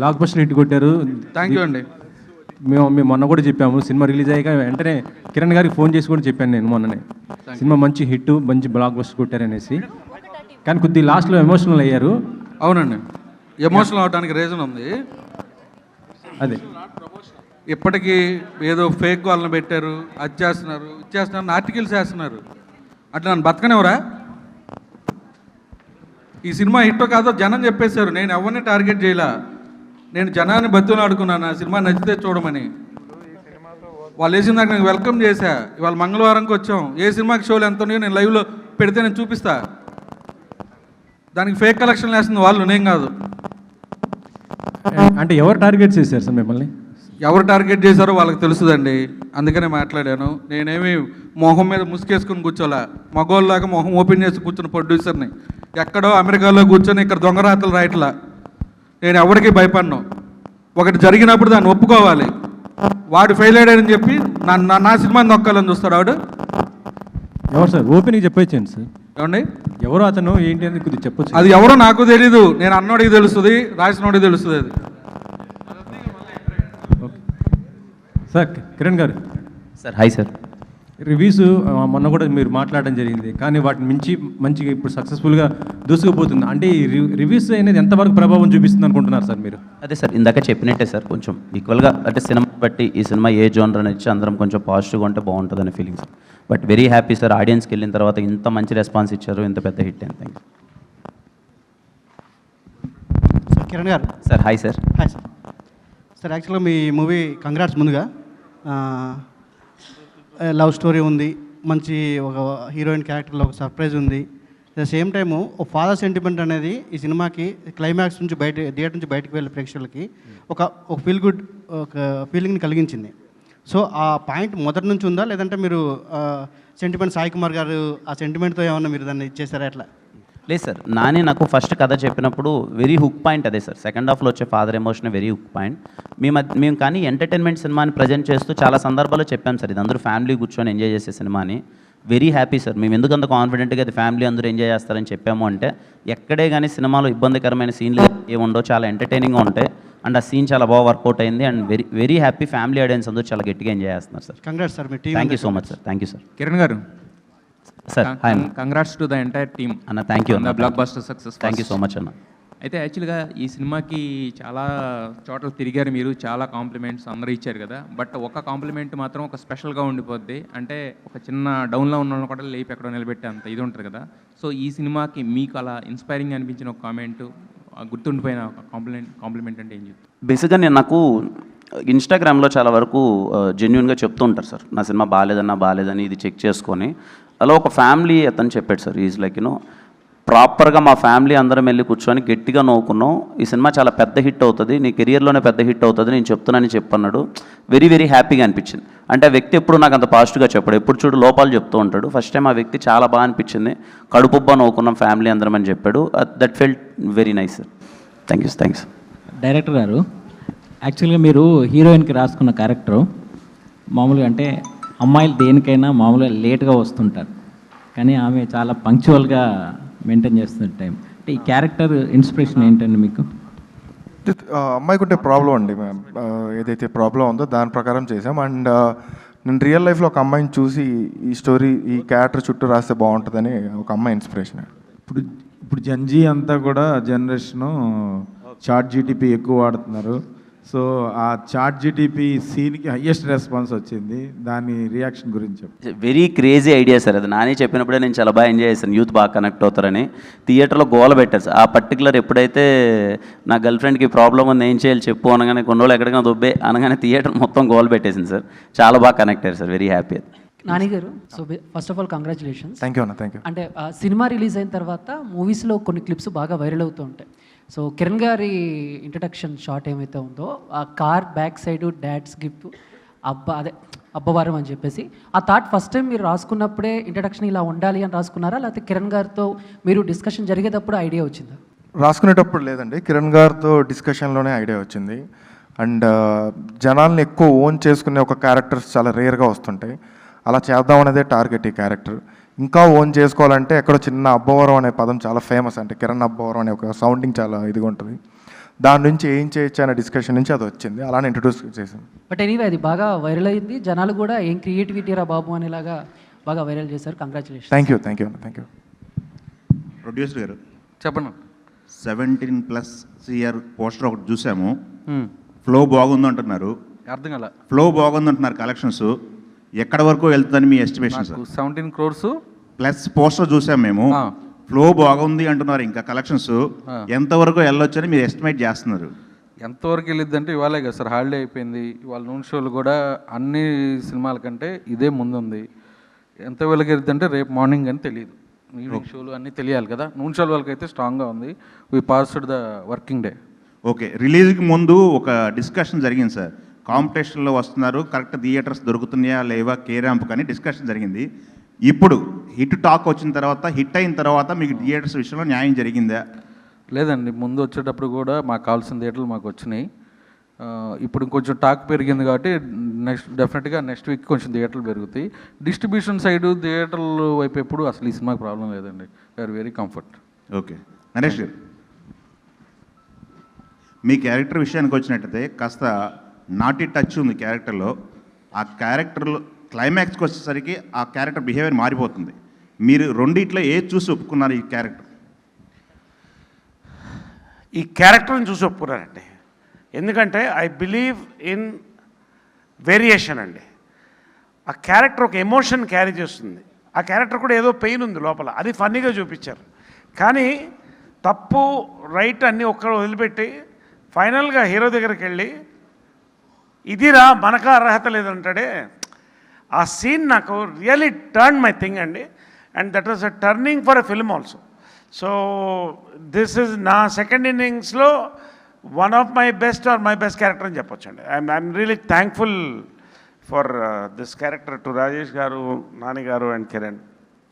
Block buster hit కొట్టారు. Thank you అండి. మేము మేము మొన్న కూడా చెప్పాము సినిమా రిలీజ్ అయ్యాక వెంటనే కిరణ్ గారికి ఫోన్ చేసి కూడా చెప్పాను నేను మొన్ననే. సినిమా మంచి హిట్ మంచి బ్లాక్ బస్టర్ కొట్టారనేసి. కానీ కొద్ది లాస్ట్లో ఎమోషనల్ అయ్యారు. అవునండి. ఎమోషనల్ అవడానికి రీజన్ ఉంది. అదే. ఇప్పటికీ ఏదో ఫేక్ వాళ్ళని పెట్టారు అది చేస్తున్నారు ఇది చేస్తున్నారు ఆర్టికల్స్ వేస్తున్నారు. అట్లా నన్ను బతకనివరా ఈ సినిమా హిట్ కాదో జనం చెప్పేశారు నేను ఎవరిని టార్గెట్ చేయలా? నేను జనాన్ని బతులు ఆడుకున్నాను. ఆ సినిమా నచ్చితే చూడమని. వాళ్ళు వేసిన దాకా నేను వెల్కమ్ చేశా. ఇవాళ మంగళవారంకి వచ్చాం. ఏ సినిమాకి షోలు ఎంత ఉన్నాయో నేను లైవ్లో పెడితే నేను చూపిస్తా. దానికి ఫేక్ కలెక్షన్ వేస్తుంది వాళ్ళు నేను కాదు. అంటే ఎవరు టార్గెట్ చేశారు సార్ మిమ్మల్ని? ఎవరు టార్గెట్ చేశారో వాళ్ళకి తెలుసుదండి. అందుకనే మాట్లాడాను. నేనేమి మొహం మీద ముసుకేసుకుని కూర్చోలే. మగోళ్ళలాగా మొహం ఓపెన్ చేసి కూర్చున్న ప్రొడ్యూసర్ని ఎక్కడో అమెరికాలో కూర్చొని ఇక్కడ దొంగరాతలు రాయట్లా. నేను ఎవరికి భయపడను. ఒకటి జరిగినప్పుడు దాన్ని ఒప్పుకోవాలి. వాడు ఫెయిల్ అయ్యాడని చెప్పి నా నా- నా సినిమాని నొక్కాలని చూస్తాడు వాడు. ఎవరు సార్? ఓపెన్గా చెప్పొచ్చండి సార్. ఏమండి? ఎవరు అతను? ఏంటి అని కొద్దిగా చెప్పొచ్చు. అది ఎవరో నాకు తెలీదు. నేను అన్నోడికి తెలుస్తుంది రాసినోడికి తెలుస్తుంది అది. Okay. Sir Kiran garu. Sir hi sir reviews మొన్న కూడా మీరు మాట్లాడడం జరిగింది. కానీ వాటిని మించి మంచిగా ఇప్పుడు సక్సెస్ఫుల్గా దూసుకుపోతుంది అంటే ఈ రివ్యూస్ అనేది ఎంతవరకు ప్రభావం చూపిస్తుంది అనుకుంటున్నారు సార్ మీరు? అదే సార్ ఇందాక చెప్పినట్టే సార్ కొంచెం ఈక్వల్గా అంటే సినిమా బట్టి ఈ సినిమా ఏ జోనర్ అని ఇచ్చి అందరం కొంచెం పాజిటివ్గా ఉంటే బాగుంటుందనే feeling sir. But very happy sir ఆడియన్స్కి వెళ్ళిన తర్వాత ఇంత మంచి రెస్పాన్స్ ఇచ్చారు ఇంత పెద్ద hit and thank sir Kiran garu. Sir hi sir. Hi sir. Sir యాక్చువల్గా మీ మూవీ కంగ్రాట్స్ ముందుగా. లవ్ స్టోరీ ఉంది మంచి ఒక హీరోయిన్ క్యారెక్టర్లో ఒక సర్ప్రైజ్ ఉంది. ద సేమ్ టైము ఒక ఫాదర్ సెంటిమెంట్ అనేది ఈ సినిమాకి క్లైమాక్స్ నుంచి బయట థియేటర్ నుంచి బయటకు వెళ్ళే ప్రేక్షకులకి ఒక ఒక ఫీల్ గుడ్ ఒక ఫీలింగ్ని కలిగించింది. సో ఆ పాయింట్ మొదటి నుంచి ఉందా? లేదంటే మీరు సెంటిమెంట్ సాయి కుమార్ గారు ఆ సెంటిమెంట్తో ఏమన్నా మీరు దాన్ని ఇచ్చేసారా ఎట్లా లేదు సార్. నానే నాకు ఫస్ట్ కథ చెప్పినప్పుడు వెరీ హుక్ పాయింట్ అదే సార్. సెకండ్ హాఫ్లో వచ్చే father emotion very hook point మేము మేము కానీ ఎంటర్టైన్మెంట్ సినిమాని ప్రజెంట్ చేస్తూ చాలా సందర్భాల్లో చెప్పాం సార్. ఇది అందరూ ఫ్యామిలీ కూర్చొని ఎంజాయ్ చేసే సినిమాని వెరీ హ్యాపీ సార్. మేము ఎందుకు అంత కాన్ఫిడెంట్గా అది ఫ్యామిలీ అందరూ ఎంజాయ్ చేస్తారని చెప్పాము అంటే ఎక్కడే కానీ సినిమాలో ఇబ్బందికరమైన సీన్లు ఏముండో చాలా ఎంటర్టైనింగ్గా ఉంటాయి. అండ్ ఆ సీన్ చాలా బాగా వర్కౌట్ అయింది. And very very happy family audience అందరూ చాలా గట్టిగా ఎంజాయ్ చేస్తున్నారు sir. Congrats sir me team thank you so much sir thank you sir Kiran garu sir hi congrats to the entire team అన్న thank you blockbuster success thank you so much అన్న. అయితే యాక్చువల్గా ఈ సినిమాకి చాలా చోట్ల తిరిగారు మీరు చాలా కాంప్లిమెంట్స్ అందరూ ఇచ్చారు కదా. బట్ ఒక కాంప్లిమెంట్ మాత్రం ఒక స్పెషల్గా ఉండిపోద్ది. అంటే ఒక చిన్న డౌన్లో ఉన్న వాళ్ళని కూడా లేపి ఎక్కడో నిలబెట్టే అంత ఇది ఉంటుంది కదా. సో ఈ సినిమాకి మీకు అలా ఇన్స్పైరింగ్ అనిపించిన ఒక కామెంట్ గుర్తుండిపోయిన ఒక కాంప్లిమెంట్ కాంప్లిమెంట్ అంటే ఏం చెప్తారు? బేసిక్గా నేను నాకు ఇన్స్టాగ్రామ్లో చాలా వరకు జెన్యున్గా చెప్తూ ఉంటారు సార్. నా సినిమా బాగాలేదన్నా బాగాలేదని ఇది చెక్ చేసుకొని. అలా ఒక ఫ్యామిలీ అతను చెప్పాడు సార్. ఈజ్ లైక్ యూనో ప్రాపర్గా మా ఫ్యామిలీ అందరం వెళ్ళి కూర్చొని గట్టిగా నవ్వుకున్నాం. ఈ సినిమా చాలా పెద్ద హిట్ అవుతుంది. నీ కెరియర్లోనే పెద్ద హిట్ అవుతుంది. నేను చెప్తున్నానని చెప్పన్నాడు. వెరీ వెరీ హ్యాపీగా అనిపించింది. అంటే ఆ వ్యక్తి ఎప్పుడు నాకు అంత పాజిటివ్గా చెప్పాడు. ఎప్పుడు చూడు లోపాలు చెప్తూ ఉంటాడు. ఫస్ట్ టైం ఆ వ్యక్తి చాలా బాగా అనిపించింది. కడుపుబ్బా నవ్వుకున్నాం ఫ్యామిలీ అందరం అని చెప్పాడు. That felt very nice sir thank you thanks director garu యాక్చువల్గా మీరు హీరోయిన్కి రాసుకున్న క్యారెక్టరు మామూలుగా అంటే అమ్మాయిలు దేనికైనా మామూలుగా లేట్గా వస్తుంటారు. కానీ ఆమె చాలా పంక్చువల్గా మెయింటైన్ చేస్తున్న టైం. అంటే ఈ క్యారెక్టర్ ఇన్స్పిరేషన్ ఏంటండి మీకు? అమ్మాయికి ఉంటే ప్రాబ్లం అండి ఏదైతే ప్రాబ్లం ఉందో దాని ప్రకారం చేసాం అండ్ నేను రియల్ లైఫ్లో ఒక అమ్మాయిని చూసి ఈ స్టోరీ ఈ క్యారెక్టర్ చుట్టూ రాస్తే బాగుంటుందని ఒక అమ్మాయి ఇన్స్పిరేషన్. ఇప్పుడు ఇప్పుడు జంజీ అంతా కూడా జనరేషను చాట్ జీటీపీ ఎక్కువ వాడుతున్నారు. సో ఆ చాట్ జీటీపీ సీన్కి హయ్యెస్ట్ రెస్పాన్స్ వచ్చింది. దాని రియాక్షన్ గురించి వెరీ క్రేజీ ఐడియా సార్ అది నాని చెప్పినప్పుడే నేను చాలా బాగా ఎంజాయ్ చేశాను. యూత్ బాగా కనెక్ట్ అవుతారని. థియేటర్లో గోల పెట్టారు సార్ ఆ పర్టికులర్ ఎప్పుడైతే నా గర్ల్ ఫ్రెండ్కి ప్రాబ్లం ఉంది ఏం చేయాలి చెప్పు అనగానే కొన్ని రోజులు ఎక్కడికైనా దొబ్బే అనగానే థియేటర్ మొత్తం గోల పెట్టేసింది సార్ చాలా బాగా కనెక్ట్ అయ్యారు sir very happy Nani garu so first of all congratulations thank you అన్న. థ్యాంక్ యూ అంటే ఆ సినిమా రిలీజ్ అయిన తర్వాత మూవీస్లో కొన్ని క్లిప్స్ బాగా వైరల్ అవుతూ ఉంటాయి. సో కిరణ్ గారి ఇంట్రడక్షన్ షాట్ ఏమైతే ఉందో ఆ car back side dad's gift అబ్బా అదే అబ్బవారం అని చెప్పేసి. ఆ థాట్ ఫస్ట్ టైం మీరు రాసుకున్నప్పుడే ఇంట్రడక్షన్ ఇలా ఉండాలి అని రాసుకున్నారా? లేకపోతే కిరణ్ గారితో మీరు డిస్కషన్ జరిగేటప్పుడు ఐడియా వచ్చిందా? రాసుకునేటప్పుడు లేదండి. కిరణ్ గారితో డిస్కషన్లోనే ఐడియా వచ్చింది. అండ్ జనాల్ని ఎక్కువ ఓన్ చేసుకునే ఒక క్యారెక్టర్స్ చాలా రేర్గా వస్తుంటాయి. అలా చేద్దాం అనేదే టార్గెట్ ఈ క్యారెక్టర్ ఇంకా ఓన్ చేసుకోవాలంటే ఎక్కడో చిన్న అబ్బవరం అనే పదం చాలా ఫేమస్ అంటే కిరణ్ అబ్బవరం అనే ఒక సౌండింగ్ చాలా ఇదిగా ఉంటుంది. దాని నుంచి ఏం చేయొచ్చు అనే డిస్కషన్ నుంచి అది వచ్చింది. అలానే ఇంట్రడ్యూస్ చేశాను బట్ ఎనీవే అది బాగా వైరల్ అయింది. జనాలు కూడా ఏం క్రియేటివిటీ రా బాబు అనేలాగా బాగా వైరల్ చేశారు. Congratulation thank you thank you thank you producer garu చెప్పండి. సెవెంటీన్ ప్లస్ సిఆర్ పోస్టర్ ఒకటి చూసాము. ఫ్లో బాగుంది అంటున్నారు అర్థం కాల. ఫ్లో బాగుంది అంటున్నారు కలెక్షన్స్ ఎక్కడ వరకు వెళ్తుందని మీ estimation sir seventeen crores plus poster చూసాం మేము. ఫ్లో బాగుంది అంటున్నారు ఇంకా కలెక్షన్స్. ఎంతవరకు వెళ్ళొచ్చని మీరు ఎస్టిమేట్ చేస్తున్నారు? ఎంతవరకు వెళ్ళిద్దంటే ఇవాళే కదా సార్ హాలిడే అయిపోయింది. ఇవాళ నూనె షోలు కూడా అన్ని సినిమాల కంటే ఇదే ముందుంది. ఎంత వెళ్ళగెళ్తుందంటే రేపు మార్నింగ్ అని తెలియదు ఈవినింగ్ షోలు అన్నీ తెలియాలి కదా. నూనె షోల వాళ్ళకి అయితే స్ట్రాంగ్గా ఉంది. We passed the working day okay రిలీజ్కి ముందు ఒక డిస్కషన్ జరిగింది సార్ కాంపిటీషన్లో వస్తున్నారు. కరెక్ట్ థియేటర్స్ దొరుకుతున్నాయా లేవా కే ర్యాంప్ కానీ డిస్కషన్ జరిగింది. ఇప్పుడు హిట్ టాక్ వచ్చిన తర్వాత హిట్ అయిన తర్వాత మీకు థియేటర్స్ విషయంలో న్యాయం జరిగిందా? లేదండి. ముందు వచ్చేటప్పుడు కూడా మాకు కావాల్సిన థియేటర్లు మాకు వచ్చినాయి. ఇప్పుడు కొంచెం టాక్ పెరిగింది కాబట్టి నెక్స్ట్ డెఫినెట్గా నెక్స్ట్ వీక్ కొంచెం థియేటర్లు పెరుగుతాయి. డిస్ట్రిబ్యూషన్ సైడ్ థియేటర్లు వైపు ఎప్పుడు అసలు ఈ సినిమాకి ప్రాబ్లం లేదండి. We're very comfort. Okay. Naresh garu మీ క్యారెక్టర్ విషయానికి వచ్చినట్టయితే కాస్త నాటి టచ్ ఉంది క్యారెక్టర్లో. ఆ క్యారెక్టర్లో క్లైమాక్స్కి వచ్చేసరికి ఆ క్యారెక్టర్ బిహేవియర్ మారిపోతుంది. మీరు రెండిట్లో ఏది చూసి ఒప్పుకున్నారు ఈ క్యారెక్టర్? ఈ క్యారెక్టర్ని చూసి ఒప్పుకున్నానండి. ఎందుకంటే ఐ బిలీవ్ ఇన్ వేరియేషన్ అండి. ఆ క్యారెక్టర్ ఒక ఎమోషన్ క్యారీ చేస్తుంది. ఆ క్యారెక్టర్ కూడా ఏదో పెయిన్ ఉంది లోపల. అది ఫన్నీగా చూపించారు. కానీ తప్పు రైట్ అన్నీ ఒక్కడ వదిలిపెట్టి ఫైనల్గా హీరో దగ్గరికి వెళ్ళి ఇదిరా మనకు అర్హత లేదంటాడే. ఆ సీన్ నాకు రియలీ టర్న్ మై థింగ్ అండి. And that was a turning for a film also so this is నా సెకండ్ ఇన్నింగ్స్లో one of my best or my best character అని చెప్పొచ్చు అండి I'm I'm really thankful for this character to Rajesh garu Nani garu and Kiran